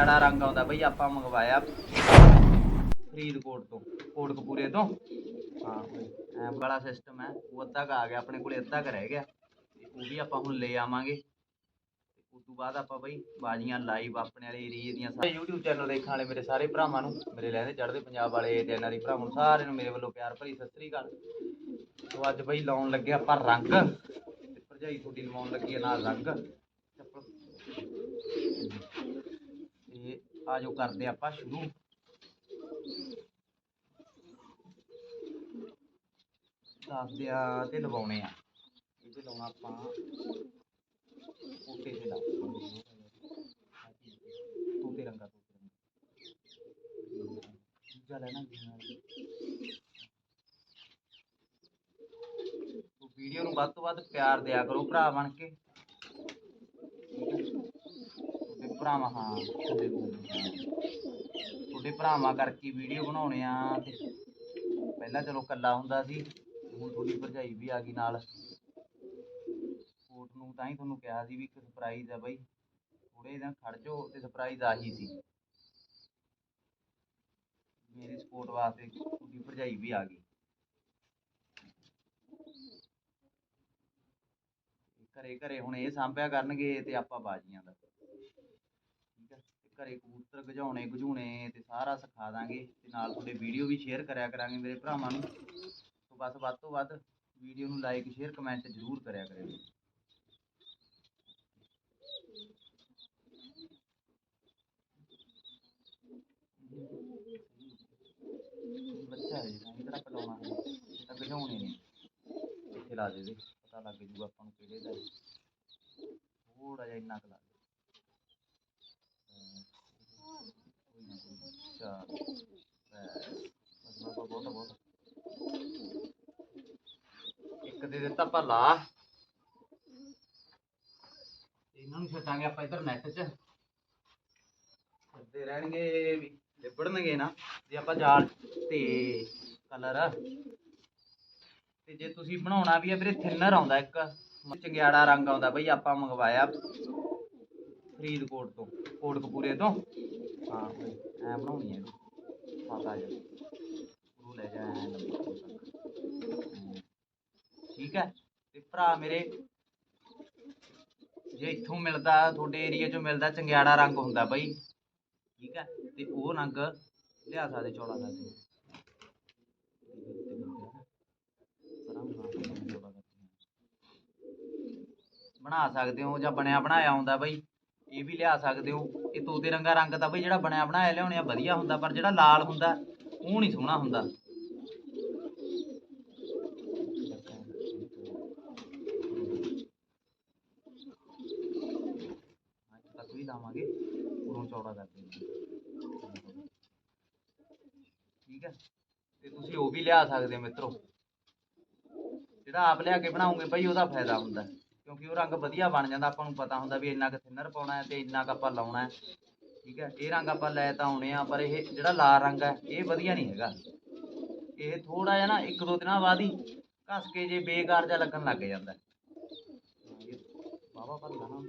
ਚੰਗਿਆੜਾ ਰੰਗ ਆਉਂਦਾ ਬਈ ਆਪਾਂ ਮੰਗਵਾਇਆ ਫਰੀਦਕੋਟ ਤੋਂ ਕੋਟਕਪੂਰੇ ਤੋਂ। ਹਾਂ। ਐਮ ਵਾਲਾ ਸਿਸਟਮ ਹੈ ਉਹ ਅੱਧਾ ਕੁ ਆ ਗਿਆ ਆਪਣੇ ਕੋਲੇ ਅੱਧਾ ਕੁ ਰਹਿ ਗਿਆ। ਉਹ ਵੀ ਆਪਾਂ ਹੁਣ ਲੈ ਆਵਾਂਗੇ। ਉਸ ਤੋਂ ਬਾਅਦ ਆਪਾਂ ਬਈ ਬਾਜੀਆਂ ਲਾਈਵ ਆਪਣੇ ਵਾਲੇ ਏਰੀਏ ਦੀਆਂ ਸਾਰੇ YouTube ਚੈਨਲ ਦੇਖਣ ਵਾਲੇ ਮੇਰੇ ਸਾਰੇ ਭਰਾਵਾਂ ਨੂੰ ਮੇਰੇ ਲਹਿੰਦੇ ਚੜ੍ਹਦੇ ਪੰਜਾਬ ਵਾਲੇ ਐਨਆਰਈ ਭਰਾਵਾਂ ਨੂੰ ਸਾਰਿਆਂ ਨੂੰ ਮੇਰੇ ਵੱਲੋਂ ਪਿਆਰ ਭਰੀ ਸਤਿ ਸ੍ਰੀ ਅਕਾਲ। ਸੋ ਅੱਜ ਬਈ ਲਾਉਣ ਲੱਗੇ ਆਪਾਂ ਰੰਗ ਤੇ ਭਰਜਾਈ ਤੁਹਾਡੀ ਲਵਾਉਣ ਲੱਗੀ ਹੈ ਨਾਲ ਰੰਗ ਚੱਪਲ ਤੇ ਆਜੋ ਕਰਦੇ ਆਪਾਂ ਸ਼ੁਰੂ। ਦੱਸਦੇ ਆ ਤੇ ਲਵਾਉਣੇ ਆ। ਇਹ ਲਾਉਣਾ ਆਪਾਂ ਕੋਟੇ ਤੇ ਲਾ ਤੋਤੇ ਰੰਗਾ ਤੋਤੇ ਰੰਗਾ ਦੂਜਾ ਲੈਣਾ ਵੀਡੀਓ ਨੂੰ ਵੱਧ ਤੋਂ ਵੱਧ ਪਿਆਰ ਦਿਆ ਕਰੋ ਭਰਾ ਬਣ ਕੇ ਤੁਹਾਡੇ ਭਰਾਵਾਂ, ਹਾਂ। ਤੁਹਾਡੇ ਤੁਹਾਡੇ ਭਰਾਵਾਂ ਕਰਕੇ ਵੀਡੀਓ ਬਣਾਉਣੇ ਆ ਤੇ ਪਹਿਲਾਂ ਚਲੋ ਕੱਲਾ ਹੁੰਦਾ ਸੀ, ਹੁਣ ਥੋੜੀ ਭਰਜਾਈ ਵੀ ਆ ਗਈ ਨਾਲ। ਸਪੋਰਟ ਨੂੰ ਤਾਂ ਹੀ ਤੁਹਾਨੂੰ ਕਿਹਾ ਸੀ ਵੀ ਇੱਕ ਸਰਪ੍ਰਾਈਜ਼ ਆ ਬਾਈ। ਥੋੜੇ ਦਿਨ ਖੜ ਜਾਓ ਤੇ ਸਰਪ੍ਰਾਈਜ਼ ਆਹੀ ਸੀ। ਮੇਰੀ ਸਪੋਰਟ ਵਾਸਤੇ ਤੁਹਾਡੀ ਭਰਜਾਈ ਵੀ ਆ ਗਈ। ਘਰੇ ਘਰੇ ਹੁਣ ਇਹ ਸਾਂਭਿਆ ਕਰਨਗੇ ਤੇ ਆਪਾਂ ਬਾਜੀਆਂ ਦਾ। ਘਰੇ ਕਬੂਤਰ ਗਜਾਉਣੇ ਗਜੂਣੇ ਤੇ ਸਾਰਾ ਸਿਖਾ ਦਾਂਗੇ ਤੇ ਨਾਲ ਤੁਹਾਡੇ ਵੀਡੀਓ ਵੀ ਸ਼ੇਅਰ ਕਰਿਆ ਕਰਾਂਗੇ ਮੇਰੇ ਭਰਾਵਾਂ ਨੂੰ। ਸੋ ਬਸ ਵੱਧ ਤੋਂ ਵੱਧ ਵੀਡੀਓ ਨੂੰ ਲਾਈਕ ਸ਼ੇਅਰ ਕਮੈਂਟ ਜ਼ਰੂਰ ਕਰਿਆ ਕਰਿਓ। ਬੱਚਾ ਹੈ ਜੀ ਇਧਰ ਆਪਾਂ ਹੈ ਇਹ ਤਾਂ ਗਜਾਉਣੇ ਨੇ। ਇੱਥੇ ਲਾ ਦੇ ਦੇ, ਪਤਾ ਲੱਗ ਜੂਗਾ ਆਪਾਂ ਨੂੰ ਕਿਹੜੇ ਦਾ ਥੋੜਾ ਜਿਹਾ ਇੰਨਾ ਕੁ ਲਾ ਦੇ ਅਹ ਕੋਈ ਨਾ ਕੋਈ ਨਾ। ਬਹੁਤ ਬਹੁਤ ਇੱਕ ਦੇ ਦਿੱਤਾ ਆਪਾਂ ਇਹਨਾਂ ਨੂੰ ਛੱਡਾਂਗੇ ਆਪਾਂ ਇੱਧਰ ਨੈਟ 'ਚ। ਫਿਰਦੇ ਰਹਿਣਗੇ ਵੀ, ਲਿਬੜਨਗੇ ਨਾ। ਜੇ ਆਪਾਂ ਜਾਲ ਤੇ ਕਲਰ ਤੇ ਜੇ ਤੁਸੀਂ ਬਣਾਉਣਾ ਵੀ ਹੈ ਵੀਰੇ ਥਿਨਰ ਆਉਂਦਾ ਇੱਕ। ਚੰਗਿਆੜਾ ਰੰਗ ਆਉਂਦਾ ਬਈ, ਆਪਾਂ ਮੰਗਵਾਇਆ ਫਰੀਦਕੋਟ ਤੋਂ, ਕੋਟਕਪੂਰੇ ਤੋਂ। ਹਾਂ। ਐ ਬਣਾਉਣੀ ਹੈ ਪਤਾ ਜਾ ਉਹ ਲੈ ਜਾ ਠੀਕ ਹੈ? ਤੇ ਭਰਾ ਮੇਰੇ, ਜੇ ਇੱਥੋਂ ਮਿਲਦਾ, ਤੁਹਾਡੇ ਏਰੀਆ 'ਚੋਂ ਮਿਲਦਾ, ਚੰਗਿਆੜਾ ਰੰਗ ਹੁੰਦਾ ਬਈ। ਠੀਕ ਹੈ? ਤੇ ਉਹ ਰੰਗ ਲਿਆ ਸਕਦੇ ਚੌੜਾ ਕਰਦੇ ਬਣਾ ਸਕਦੇ ਹੋ ਜਾਂ ਬਣਿਆ ਬਣਾਇਆ ਹੁੰਦਾ ਬਈ। ਇਹ ਵੀ ਲਿਆ ਸਕਦੇ ਹੋ। ਇਹ ਤੋਤੇ ਰੰਗਾ ਰੰਗ ਤਾਂ ਬਈ ਜਿਹੜਾ ਬਣਿਆ ਬਣਾਇਆ ਲਿਆਉਣੇ ਆ ਵਧੀਆ ਹੁੰਦਾ, ਪਰ ਜਿਹੜਾ ਲਾਲ ਹੁੰਦਾ, ਉਹ ਨਹੀਂ ਸੋਹਣਾ ਹੁੰਦਾ। ਵੀ ਲਾਵਾਂਗੇ, ਉਦੋਂ ਚੌੜਾ ਕਰ ਦੇਵਾਂਗੇ ਠੀਕ ਹੈ? ਤੇ ਤੁਸੀਂ ਉਹ ਵੀ ਲਿਆ ਸਕਦੇ ਹੋ ਮਿੱਤਰੋ। ਜਿਹੜਾ ਆਪ ਲਿਆ ਕੇ ਬਣਾਉਂਗੇ ਭਾਈ ਉਹਦਾ ਫਾਇਦਾ ਹੁੰਦਾ। ਕਿਉਂਕਿ ਉਹ ਰੰਗ ਵਧੀਆ ਬਣ ਜਾਂਦਾ, ਆਪਾਂ ਨੂੰ ਪਤਾ ਹੁੰਦਾ ਵੀ ਇੰਨਾ ਕੁ ਥਿਨਰ ਪਾਉਣਾ ਹੈ ਤੇ ਇੰਨਾ ਕੁ ਆਪਾਂ ਲਾਉਣਾ ਹੈ। ਠੀਕ ਹੈ, ਇਹ ਰੰਗ ਆਪਾਂ ਲੈ ਤਾਂ ਆਉਣੇ ਆ ਪਰ ਇਹ ਜਿਹੜਾ ਲਾਲ ਰੰਗ ਹੈ, ਇਹ ਵਧੀਆ ਨਹੀਂ ਹੈਗਾ। ਇਹ ਥੋੜਾ ਜਿਹਾ ਨਾ ਇੱਕ ਦੋ ਦਿਨਾਂ ਬਾਅਦ ਹੀ ਘਸ ਕੇ ਜੇ ਬੇਕਾਰ ਜਿਹਾ ਲੱਗਣ ਲੱਗ ਜਾਂਦਾ। ਬਾਬਾ ਪਰ ਲਾਣਾ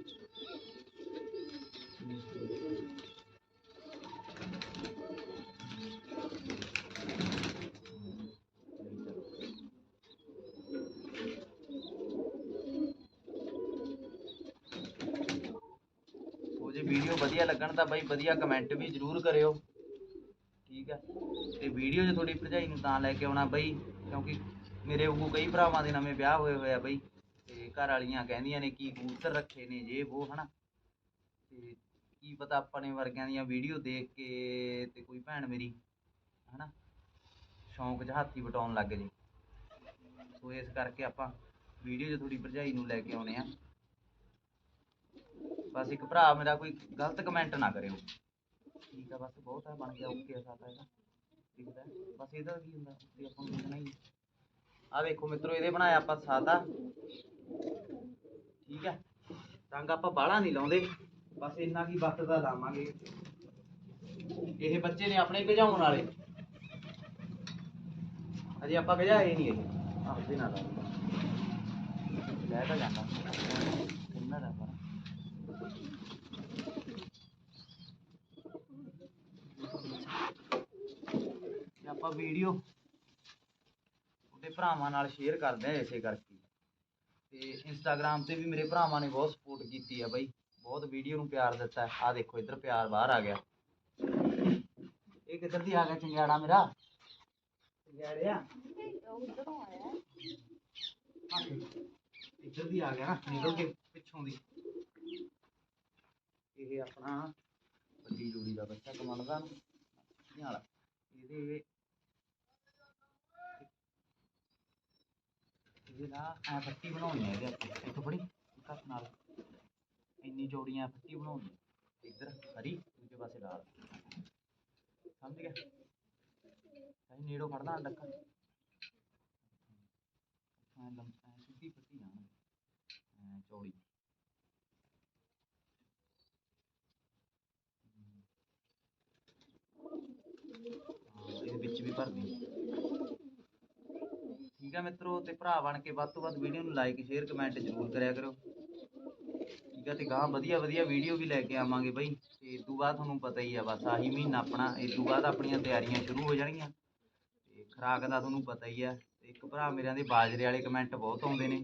ਉਹ ਜੇ ਵੀਡੀਓ ਵਧੀਆ ਲੱਗਣ ਤਾਂ ਬਾਈ ਵਧੀਆ ਕਮੈਂਟ ਵੀ ਜ਼ਰੂਰ ਕਰਿਓ। ਠੀਕ ਹੈ? ਤੇ ਵੀਡੀਓ 'ਚ ਤੁਹਾਡੀ ਭਰਜਾਈ ਨੂੰ ਤਾਂ ਲੈ ਕੇ ਆਉਣਾ ਬਈ, ਕਿਉਂਕਿ ਮੇਰੇ ਉਹ ਕਈ ਭਰਾਵਾਂ ਦੇ ਨਵੇਂ ਵਿਆਹ ਹੋਏ ਹੋਏ ਆ ਬਈ। ਤੇ ਘਰ ਵਾਲੀਆਂ ਕਹਿੰਦੀਆਂ ਨੇ ਕੀ ਕਬੂਤਰ ਰੱਖੇ ਨੇ ਜੇ ਉਹ ਹਨਾ? ਤੇ ਕੀ ਪਤਾ ਆਪਣੇ ਵਰਗਿਆਂ ਦੀਆਂ ਵੀਡੀਓ ਦੇਖ ਕੇ ਤੇ ਕੋਈ ਭੈਣ ਮੇਰੀ, ਹਨਾ? ਸ਼ੌਂਕ 'ਚ ਹਾਥੀ ਵਟਾਉਣ ਲੱਗ ਜੇ। ਸੋ ਇਸ ਕਰਕੇ ਆਪਾਂ ਵੀਡੀਓ 'ਚ ਥੋੜੀ ਭਰਜਾਈ ਨੂੰ ਲੈ ਕੇ ਆਉਣੇ ਆ ਬਸ ਇੱਕ ਭਰਾ ਮੇਰਾ ਕੋਈ ਗਲਤ ਕਮੈਂਟ ਨਾ ਕਰਿਓ। ਠੀਕ ਆ, ਬਸ ਬਹੁਤ ਆ, ਬਣ ਗਿਆ ਓਕੇ ਆ ਸਾਡਾ ਇਹਦਾ। ਦਿਖਦਾ। ਬਸ ਇਹਦਾ ਕੀ ਹੁੰਦਾ, ਵੀ ਆਪਾਂ ਨੂੰ ਦੇਖਣਾ ਹੀ ਆ ਵੇਖੋ ਮਿੱਤਰੋ, ਇਹਦੇ ਬਣਾਇਆ ਆਪਾਂ ਸਾਦਾ। ਠੀਕ ਹੈ ਰੰਗ ਆਪਾਂ ਬਾਹਲਾ ਨਹੀਂ ਲਾਉਂਦੇ। ਬਸ ਇੰਨਾ ਕੀ ਬੱਤ ਦਾ ਲਾਵਾਂਗੇ। ਇਹ ਬੱਚੇ ਨੇ ਆਪਣੇ ਭਜਾਉਣ ਵਾਲੇ। ਅਜੇ ਆਪਾਂ ਭਜਾਏ ਨਹੀਂ ਇਹ। ਆਹ ਨਾਲ ਲੈ ਤਾਂ ਜਾਂਦਾ ਕਿੰਨਾ ਦਾ ਪਰ ਆਪਾਂ ਵੀਡੀਓ ਉਹਦੇ ਭਰਾਵਾਂ ਨਾਲ ਸ਼ੇਅਰ ਕਰਦੇ ਆ ਇਸੇ ਕਰਕੇ। ਤੇ ਇੰਸਟਾਗ੍ਰam ਤੇ ਵੀ ਮੇਰੇ ਭਰਾਵਾਂ ਨੇ ਬਹੁਤ ਸਪੋਰਟ ਕੀਤੀ ਆ ਬਾਈ। ਬਹੁਤ ਵੀਡੀਓ ਨੂੰ ਪਿਆਰ ਦਿੱਤਾ। ਆ ਦੇਖੋ, ਇੱਧਰ ਪਿਆਰ ਬਾਹਰ ਆ ਗਿਆ। ਇਹ ਕਿੱਧਰ ਦੀ ਆ ਗਿਆ ਚੰਗਿਆੜਾ ਮੇਰਾ? ਚੰਗਿਆੜਿਆ? ਇੱਧਰ ਦੀ ਆ ਗਿਆ ਨਾ ਨਿਕਲ ਕੇ ਪਿੱਛੋਂ ਦੀ। ਇਹ ਆਪਣਾ ਵੱਡੀ ਜੋੜੀ ਦਾ ਬੱਚਾ ਕਮਲ ਦਾ ਇਹਦੇ ਇਹਦੇ ਨਾ ਐ ਪੱਟੀ ਬਣਾਉਣੀ ਹੈ ਇਹਦੇ ਆਪਾਂ, ਇੱਥੋਂ ਫੜੀ ਕੱਟ ਨਾਲ। ਇੰਨੀ ਜੋੜੀਆਂ ਪੱਟੀ ਬਣਾਉਣੀ ਇੱਧਰ ਹਰੀ ਦੂਜੇ ਪਾਸੇ ਲਾਲ ਸਮਝ ਗਿਆ? ਸਹੀ ਨੇੜੋਂ ਫੜਦਾ ਡੱਕਾ। ਐ ਲੰਮ ਸਿੱਧੀ ਪੱਟੀ ਜਾਣਾ ਚੌੜੀ। ਇਹਦੇ ਵਿੱਚ ਵੀ ਭਰਦੀ ਠੀਕ ਹੈ ਮਿੱਤਰੋ, ਤੇ ਭਰਾ ਬਣ ਕੇ ਵੱਧ ਤੋਂ ਵੱਧ ਵੀਡੀਓ ਨੂੰ ਲਾਈਕ ਸ਼ੇਅਰ ਕਮੈਂਟ ਜ਼ਰੂਰ ਕਰਿਆ ਕਰੋ। ਠੀਕ ਹੈ ਤੇ ਗਾਂ ਵਧੀਆ ਵਧੀਆ ਵੀਡੀਓ ਵੀ ਲੈ ਕੇ ਆਵਾਂਗੇ ਬਈ। ਤੇ ਇਸ ਤੋਂ ਬਾਅਦ ਤੁਹਾਨੂੰ ਪਤਾ ਹੀ ਆ, ਬਸ ਆਹੀ ਮਹੀਨਾ ਆਪਣਾ ਇਸ ਤੋਂ ਬਾਅਦ ਆਪਣੀਆਂ ਤਿਆਰੀਆਂ ਸ਼ੁਰੂ ਹੋ ਜਾਣਗੀਆਂ। ਤੇ ਖੁਰਾਕ ਦਾ ਤੁਹਾਨੂੰ ਪਤਾ ਹੀ ਆ ਇੱਕ ਭਰਾ ਮੇਰਿਆਂ ਦੇ ਬਾਜਰੇ ਵਾਲੇ ਕਮੈਂਟ ਬਹੁਤ ਆਉਂਦੇ ਨੇ।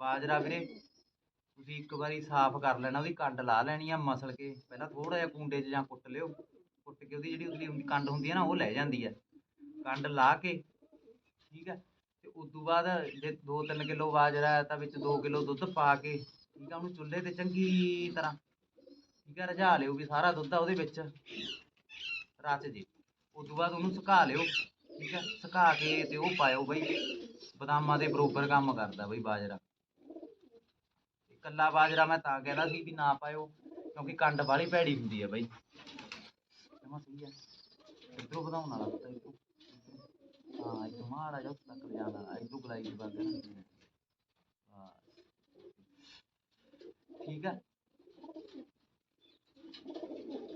ਬਾਜਰਾ ਵੀਰੇ, ਤੁਸੀਂ ਇੱਕ ਵਾਰੀ ਸਾਫ਼ ਕਰ ਲੈਣਾ, ਉਹਦੀ ਕੰਡ ਲਾ ਲੈਣੀ ਆ ਮਸਲ ਕੇ। ਪਹਿਲਾਂ ਥੋੜਾ ਜਿਹਾ ਕੁੰਡੇ 'ਚ ਜਾਂ ਕੁੱਟ ਲਿਓ। ਕੁੱਟ ਕੇ ਉਹਦੀ ਜਿਹੜੀ ਉਤਲੀ ਕੰਡ ਹੁੰਦੀ ਹੈ ਨਾ, ਉਹ ਲੈ ਜਾਂਦੀ ਹੈ ਕੰਡ ਲਾ ਕੇ, ਠੀਕ ਹੈ ਤੇ ਉਸ ਤੋਂ ਬਾਅਦ ਜੇ 2-3 ਕਿਲੋ ਬਾਜਰਾ ਹੈ ਤਾਂ ਵਿੱਚ 2 ਕਿਲੋ ਦੁੱਧ ਪਾ ਕੇ, ਠੀਕ ਆ, ਉਹਨੂੰ ਚੁੱਲ੍ਹੇ ਤੇ ਚੰਗੀ ਤਰ੍ਹਾਂ, ਠੀਕ ਹੈ ਰਝਾ ਲਿਓ ਵੀ ਸਾਰਾ ਦੁੱਧ ਆ ਉਹਦੇ ਵਿੱਚ ਰਚ ਜੇ। ਉਸ ਬਾਅਦ ਉਹਨੂੰ ਸੁਕਾ ਲਿਓ, ਠੀਕ ਹੈ ਸੁਕਾ ਕੇ ਤੇ ਉਹ ਪਾਇਓ ਬਈ, ਬਦਾਮਾਂ ਦੇ ਬਰੋਬਰ ਕੰਮ ਕਰਦਾ ਬਈ ਬਾਜਰਾ। ਕੱਲਾ ਬਾਜਰਾ ਮੈਂ ਤਾਂ ਕਹਿੰਦਾ ਸੀ ਵੀ ਨਾ ਪਾਇਓ, ਕਿਉਂਕਿ ਕੰਡ ਵਾਲੀ ਭੈੜੀ ਹੁੰਦੀ ਹੈ ਬਈ। ਜਮਾ ਸਹੀ ਹੈ ਇਧਰੋਂ ਵਧਾਉਣ ਵਾਲਾ ਪੁੱਤ ਇੱਧਰੋਂ ਇੱਧਰੋਂ। ਹਾਂ ਇੱਧਰੋਂ ਮਾੜਾ ਜਿਹਾ ਉੱਤੇ ਤੱਕ ਲਿਜਾਣਾ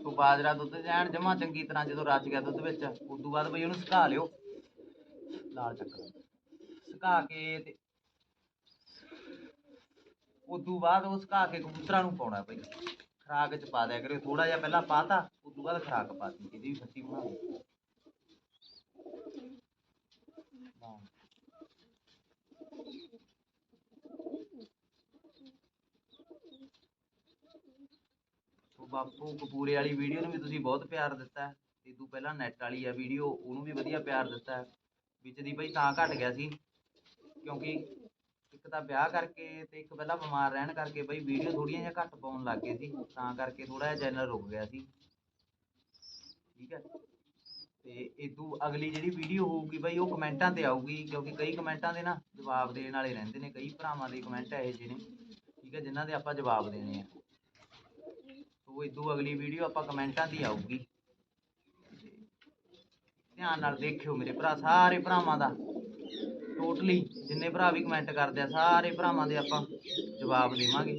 ਤੋ ਬਾਜਰਾ ਦੁੱਧ ਜਾਣ ਜਮਾ ਚੰਗੀ ਤਰ੍ਹਾਂ ਜਦੋਂ ਰਚ ਗਿਆ ਦੁੱਧ ਵਿੱਚ ਉਸ ਤੋਂ ਬਾਅਦ ਬਈ ਉਹਨੂੰ ਸੁਕਾ ਲਿਓ ਲਾਲ ਚੱਕਰ ਸੁਕਾ ਕੇ ਤੇ ਉਸ ਤੋਂ ਬਾਅਦ ਉਹ ਸੁਕਾ ਕੇ ਕਬੂਤਰਾਂ ਨੂੰ ਪਾਉਣਾ ਬਈ ਖਰਾਕ ਚ ਪਾ ਦਿਆ ਕਰੇ ਥੋੜਾ ਜਿਹਾ ਪਹਿਲਾਂ ਪਾਤਾ ਉਸ ਤੋਂ ਬਾਅਦ ਖਰਾਕ ਪਾਤੀ ਇਹਦੀ ਵੀ ਫੱਟੀ ਬਣਾ ਦਿਓ ਬਾਪੂ ਕਪੂਰੇ ਵਾਲੀ ਵੀਡੀਓ ਨੂੰ ਵੀ ਤੁਸੀਂ ਬਹੁਤ ਪਿਆਰ ਦਿੱਤਾ ਹੈ। ਤੇ ਤੂੰ ਪਹਿਲਾਂ ਨੈਟ ਵਾਲੀ ਆ ਵੀਡੀਓ ਉਹਨੂੰ ਵੀ ਵਧੀਆ ਪਿਆਰ ਦਿੱਤਾ ਹੈ। ਵਿੱਚ ਦੀ ਬਈ ਤਾਂ ਘਟ ਗਿਆ ਸੀ, ਕਿਉਂਕਿ ਇੱਕ ਤਾਂ ਵਿਆਹ ਕਰਕੇ ਤੇ ਇੱਕ ਪਹਿਲਾਂ ਬਿਮਾਰ ਰਹਿਣ ਕਰਕੇ ਬਈ ਵੀਡੀਓ ਥੋੜੀਆਂ ਜਿਹਾ ਘੱਟ ਪਾਉਣ ਲੱਗ ਗਏ ਸੀ, ਤਾਂ ਕਰਕੇ ਥੋੜਾ ਜਿਹਾ ਚੈਨਲ ਰੁਕ ਗਿਆ ਸੀ। ਠੀਕ ਹੈ, ਤੇ ਇਦੋਂ ਅਗਲੀ ਜਿਹੜੀ ਵੀਡੀਓ ਹੋਊਗੀ ਬਈ ਉਹ ਕਮੈਂਟਾਂ ਤੇ ਆਊਗੀ, ਕਿਉਂਕਿ ਕਈ ਕਮੈਂਟਾਂ ਦੇ ਨਾ ਜਵਾਬ ਦੇਣ ਵਾਲੇ ਰਹਿੰਦੇ ਨੇ, ਕਈ ਭਰਾਵਾਂ ਦੇ ਕਮੈਂਟ ਇਹੋ ਜਿਹੇ ਨੇ। ਠੀਕ ਹੈ, ਜਿਨ੍ਹਾਂ ਦੇ ਆਪਾਂ ਜਵਾਬ ਦੇਣੇ ਆ। ਸੋ ਇਦੋਂ ਅਗਲੀ ਵੀਡੀਓ ਆਪਾਂ ਕਮੈਂਟਾਂ ਦੀ ਆਊਗੀ। ਤੇ ਧਿਆਨ ਨਾਲ ਦੇਖਿਓ ਮੇਰੇ ਭਰਾ, ਸਾਰੇ ਭਰਾਵਾਂ ਦਾ। ਟੋਟਲੀ ਜਿੰਨੇ ਭਰਾ ਵੀ ਕਮੈਂਟ ਕਰਦੇ ਆ, ਸਾਰੇ ਭਰਾਵਾਂ ਦੇ ਆਪਾਂ ਜਵਾਬ ਦੇਵਾਂਗੇ।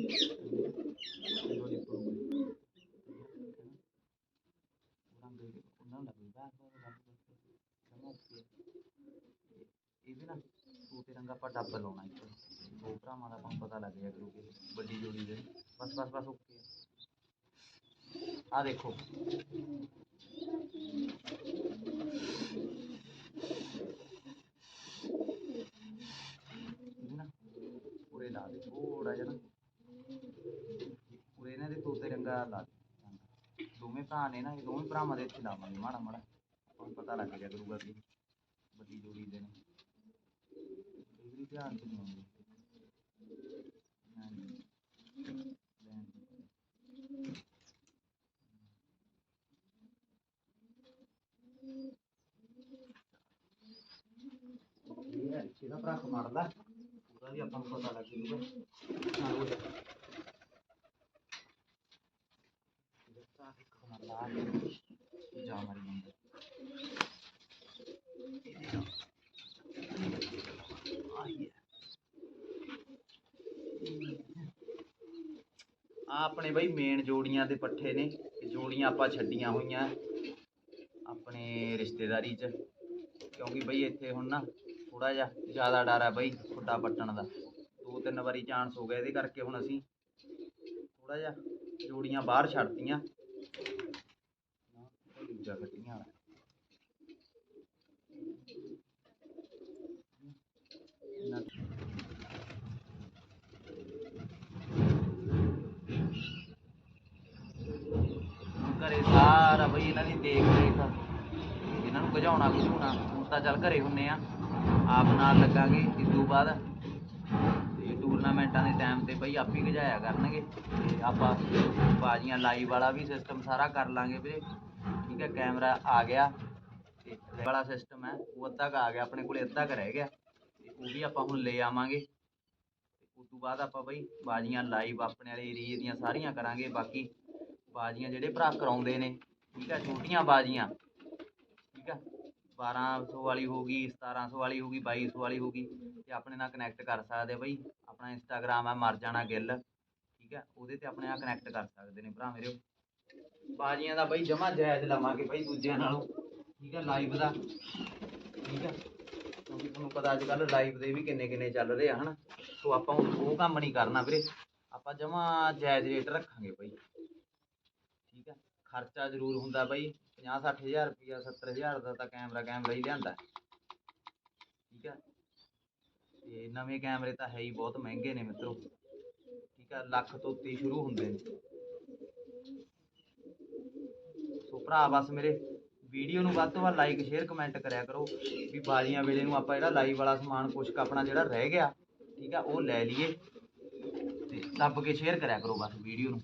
ਇਹਦੇ ਨਾ ਤੋਤੇ ਰੰਗਾ ਆਪਾਂ ਡੱਬ ਲਾਉਣਾ ਇੱਕ। ਦੋ ਭਰਾਵਾਂ ਦਾ ਆਪਾਂ ਨੂੰ ਪਤਾ ਲੱਗ ਜਾਇਆ ਕਰੂਗੀ ਵੱਡੀ ਜੋੜੀ ਦੇ। ਬਸ ਬਸ ਬਸ ਓਕੇ ਆ ਦੇਖੋ ਇਹਨੂੰ ਨਾ ਉਰੇ ਲਾ ਦੇ ਥੋੜਾ ਜਿਹਾ ਨਾ ਉਰੇ ਇਹਨਾਂ ਦੇ ਤੋਤੇ ਰੰਗਾ ਲਾ ਦੇ ਦੋਵੇਂ ਭਰਾ ਨੇ ਨਾ ਇਹ ਦੋਵੇਂ ਭਰਾਵਾਂ ਦੇ ਇੱਥੇ ਲਾਵਾਂਗੇ ਮਾੜਾ ਮਾੜਾ ਆਪਾਂ ਨੂੰ ਪਤਾ ਲੱਗ ਜਾ ਕਰੂਗਾ ਕਿ ਵੱਡੀ ਜੋੜੀ ਦੇ ਨੇ ਕਈ ਵਾਰੀ ਧਿਆਨ ਚ ਨਹੀਂ ਆਉਂਦੇ ਹਾਂਜੀ। ਲੈਣ ਦੀ। ਇਹ ਹੈ ਇਹਦਾ ਭਰਾ ਮਾਰਦਾ ਉਹਦਾ ਵੀ ਆਪਾਂ ਨੂੰ ਪਤਾ ਲੱਗ ਜੂਗਾ ਹਾਂ ਉਹ ਇਹਦਾ ਭਰਾ ਇੱਕ ਮਾਰਦਾ ਜਾ ਮਾਰੀ ਨੰਬਰ ਇਹਦੇ ਨਾਲ ਆਹੀ ਹੈ ਆ ਆਪਣੇ ਬਈ ਮੇਨ ਜੋੜੀਆਂ ਦੇ ਪੱਠੇ ਨੇ ਇਹ ਜੋੜੀਆਂ ਆਪਾਂ ਛੱਡੀਆਂ ਹੋਈਆਂ ਆਪਣੇ ਰਿਸ਼ਤੇਦਾਰੀ 'ਚ ਕਿਉਂਕਿ ਬਈ ਇੱਥੇ ਹੁਣ ਨਾ ਥੋੜਾ ਜਿਹਾ ਜ਼ਿਆਦਾ ਡਰ ਹੈ ਬਈ ਖੁੱਡਾ ਪੱਟਣ ਦਾ। ਦੋ ਤਿੰਨ ਵਾਰੀ ਚਾਂਸ ਹੋ ਗਿਆ ਇਹਦੇ ਕਰਕੇ ਹੁਣ ਅਸੀਂ ਥੋੜਾ ਜਿਹਾ ਜੋੜੀਆਂ ਬਾਹਰ ਛੱਡਤੀਆਂ। ਦੂਜਾ ਘਰੇ ਸਾਰਾ ਬਈ ਇਹਨਾਂ ਦੀ ਦੇਖ ਰੇਖ ਇਹਨਾਂ ਨੂੰ ਭਜਾਉਣਾ ਭਜੂਣਾ ਹੁਣ ਤਾਂ ਚੱਲ ਘਰੇ ਹੁੰਨੇ ਆ। ਆਪ ਨਾਲ ਲੱਗਾਂਗੇ, ਇਸ ਤੋਂ ਬਾਅਦ ਤੇ ਟੂਰਨਾਮੈਂਟਾਂ ਦੇ ਟਾਈਮ ਤੇ ਬਈ ਆਪ ਹੀ ਗਜਾਇਆ ਕਰਨਗੇ ਤੇ ਆਪਾਂ ਬਾਜ਼ੀਆਂ ਲਾਈਵ ਵਾਲਾ ਵੀ ਸਿਸਟਮ ਸਾਰਾ ਕਰ ਲਾਂਗੇ ਵੀਰੇ। ਠੀਕ ਹੈ ਕੈਮਰਾ ਆ ਗਿਆ ਤੇ ਵਾਲਾ ਸਿਸਟਮ ਹੈ, ਉਹ ਅੱਧਾ ਕੁ ਆ ਗਿਆ, ਆਪਣੇ ਕੋਲੇ ਅੱਧਾ ਕੁ ਰਹਿ ਗਿਆ ਤੇ ਉਹ ਵੀ ਆਪਾਂ ਹੁਣ ਲੈ ਆਵਾਂਗੇ। ਤੇ ਉਸ ਤੋਂ ਬਾਅਦ ਆਪਾਂ ਬਈ ਬਾਜ਼ੀਆਂ ਲਾਈਵ ਆਪਣੇ ਵਾਲੇ ਏਰੀਏ ਦੀਆਂ ਸਾਰੀਆਂ ਕਰਾਂਗੇ, ਬਾਕੀ ਬਾਜ਼ੀਆਂ ਜਿਹੜੇ ਭਰਾ ਕਰਾਉਂਦੇ ਨੇ, ਠੀਕ ਹੈ, ਛੋਟੀਆਂ ਬਾਜ਼ੀਆਂ, ਠੀਕ ਹੈ। 1200 ਵਾਲੀ ਹੋਗੀ 1700 ਵਾਲੀ ਹੋਗੀ 2200 ਵਾਲੀ ਹੋਗੀ ਤੇ ਆਪਣੇ ਨਾਲ ਕਨੈਕਟ ਕਰ ਸਕਦੇ ਬਈ। ਆਪਣਾ ਇੰਸਟਾਗ੍ਰਾਮ ਹੈ ਮਰ ਜਾਣਾ ਗਿੱਲ, ਠੀਕ ਹੈ ਉਹਦੇ ਤੇ ਆਪਣੇ ਨਾਲ ਕਨੈਕਟ ਕਰ ਸਕਦੇ ਨੇ ਭਰਾ ਮੇਰੇ। ਬਾਜ਼ੀਆਂ ਦਾ ਬਈ ਜਮਾ ਜਾਇਜ਼ ਲਵਾਂਗੇ ਬਈ ਦੂਜਿਆਂ ਨਾਲੋਂ, ਠੀਕ ਹੈ ਲਾਈਵ ਦਾ। ਠੀਕ ਹੈ ਕਿਉਂਕਿ ਤੁਹਾਨੂੰ ਪਤਾ ਅੱਜ ਕੱਲ ਲਾਈਵ ਦੇ ਵੀ ਕਿੰਨੇ ਕਿੰਨੇ ਚੱਲ ਰਹੇ ਆ, ਹਨਾ? ਸੋ ਆਪਾਂ ਉਹ ਉਹ ਕੰਮ ਨਹੀਂ ਕਰਨਾ ਵੀਰੇ। ਆਪਾਂ ਜਮਾ ਜਾਇਜ਼ ਰੇਟ ਰੱਖਾਂਗੇ ਬਈ। ਠੀਕ ਹੈ ਖਰਚਾ ਜ਼ਰੂਰ ਹੁੰਦਾ ਬਈ। 50 60000 ਰੁਪਇਆ 70000 ਦਾ ਤਾਂ ਕੈਮਰਾ ਕੈਮਰਾ ਹੀ ਲਿਆਂਦਾ। ਠੀਕ ਹੈ ਤੇ ਨਵੇਂ ਕੈਮਰੇ ਤਾਂ ਹੈ ਹੀ ਬਹੁਤ ਮਹਿੰਗੇ ਨੇ ਮਿੱਤਰੋ। ਠੀਕ ਹੈ ਲੱਖ ਤੋਂ ਉੱਤੇ ਸ਼ੁਰੂ ਹੁੰਦੇ ਨੇ। ਸੋ ਭਰਾ ਬਸ ਮੇਰੇ, ਵੀਡੀਓ ਨੂੰ ਵੱਧ ਤੋਂ ਵੱਧ ਲਾਈਕ ਸ਼ੇਅਰ ਕਮੈਂਟ ਕਰਿਆ ਕਰੋ ਵੀ ਬਾਜ਼ੀਆਂ ਵੇਲੇ ਨੂੰ ਆਪਾਂ ਜਿਹੜਾ ਲਾਈਵ ਵਾਲਾ ਸਮਾਨ ਕੁਛ ਕੁ ਆਪਣਾ ਜਿਹੜਾ ਰਹਿ ਗਿਆ, ਠੀਕ ਆ, ਉਹ ਲੈ ਲਈਏ ਤੇ ਦੱਬ ਕੇ ਸ਼ੇਅਰ ਕਰਿਆ ਕਰੋ ਬਸ ਵੀਡੀਓ ਨੂੰ।